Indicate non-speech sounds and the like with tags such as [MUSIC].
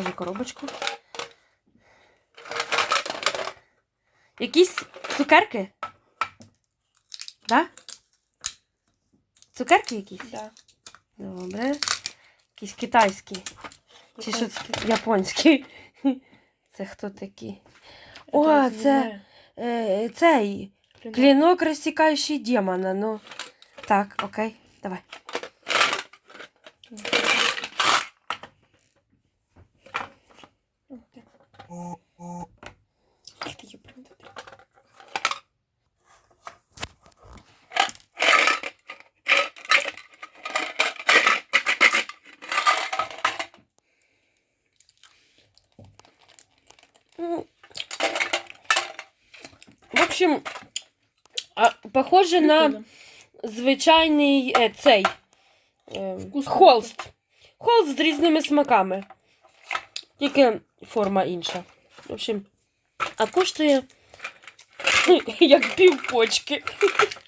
Покажи коробочку. Якісь цукерки? Да? Цукерки якісь? Да. Добре. Якісь китайські. Чи що це? Японські. [LAUGHS] Це хто такі? О, це е, цей Клінок. клінок розсікаючий демона. Ну. Так, окей, давай. В общем, а, похоже на звичайний е, цей е, холст. Холст з різними смаками. Тільки форма інша. В общем, а коштує [LAUGHS] як пів почки. Сто [LAUGHS] гривень.